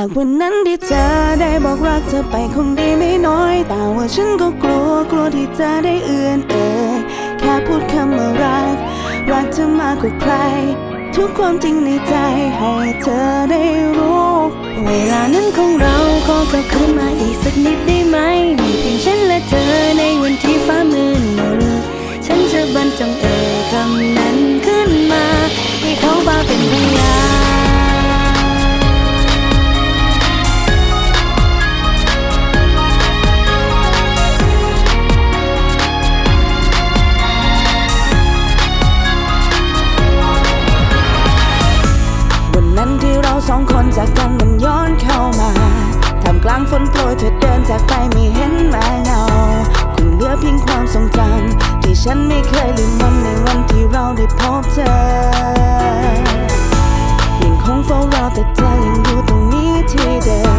ากวันนั้นที่เธอได้บอกรักเธอไปคงดีไม่น้อย แต่ว่าฉันก็กลัวกลัวที่จะได้เอื่อนเอ่ยแค่พูดคำว่ารัก รักเธอมากกว่าใคร ทุกความจริงในใจให้เธอได้รู้ เวลานั้นของเราขอกลับคืนมาอีกสักนิดได้ไหมมีเพียงฉันและเธอใน ฝนโปรยเธอเดินจากไปไม่เห็นมาเงาคงเหลือเพียงความทรงจำที่ฉันไม่เคยลืมมันในวันที่เราได้พบเธอยังคงเฝ้ารอแต่เธอยังอยู่ตรงนี้ที่เดิม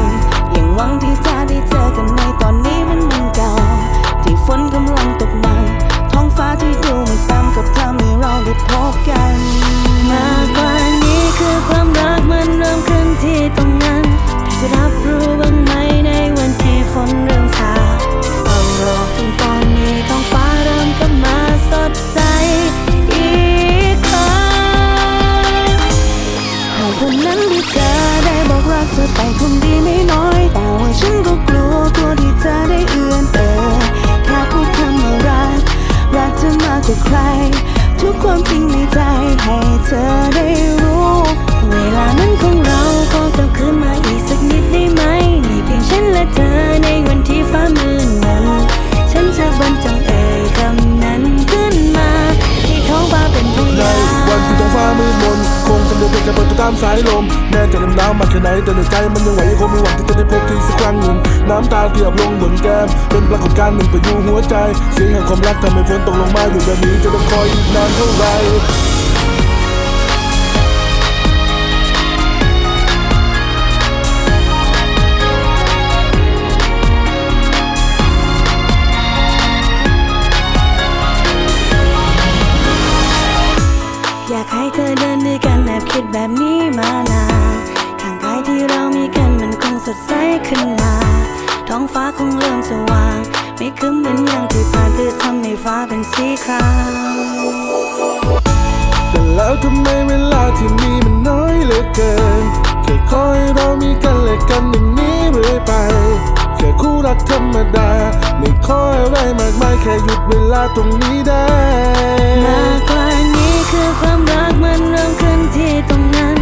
ามสายลม แม้จะน้ำนาวมากแค่ไหน แต่ในใจมันยังไหวยังคงมีหวังที่จะได้พบเธอสักครั้งหนึ่ง น้ำตาเทียบลงบนแก้ม เป็นปรากฏการณ์หนึ่งไปอยู่หัวใจ เสียงแห่งความรักทำให้ฝนตกลงมาอยู่แบบนี้จะต้องคอยอีกนานเท่าไหร่ สดใสขึ้นมา ท้องฟ้าคงเริ่มสว่าง ไม่คืมเหมือนอย่างที่ผ่านเธอทำให้ฟ้าเป็นสีครามแต่แล้วทำไมเวลาที่มีมันน้อยเหลือเกินแค่คอยเรามีกันและกันอย่างนี้เรื่อยไปแค่คู่รักธรรมดา ไม่ขออะไรมากมายแค่หยุดเวลาตรงนี้ได้มากกว่านี้คือความรักมันเริ่มขึ้นที่ตรงนั้น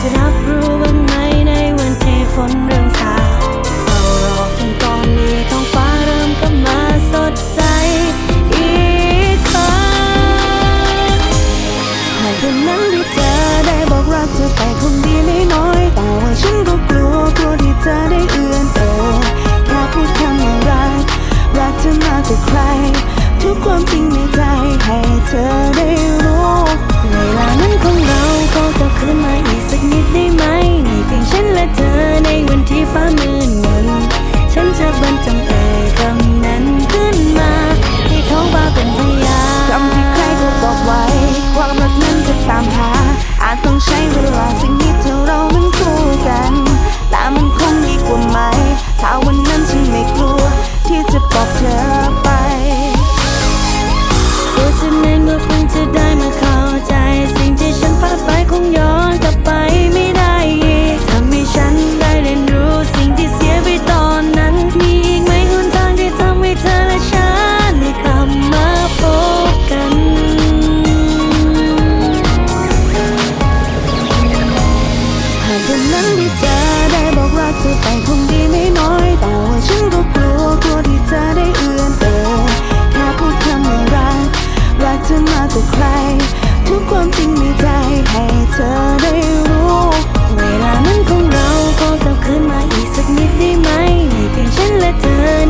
จะรับรู้บ้างไหมในวันที่ ฝนเรื่อง คืนนั้นที่เธอได้บอกรักเธอไปคงดีไม่น้อย แต่ว่าฉันก็กลัวกลัวที่เธอได้เอื้อนเอ่ยแค่พูดคำว่ารักรักเธอมากกว่าใคร ทุกความจริงในใจให้เธอได้รู้ เวลานั้นของเราก็กลับคืนมาอีกสักนิดได้ไหมในเพียงฉันและเธอ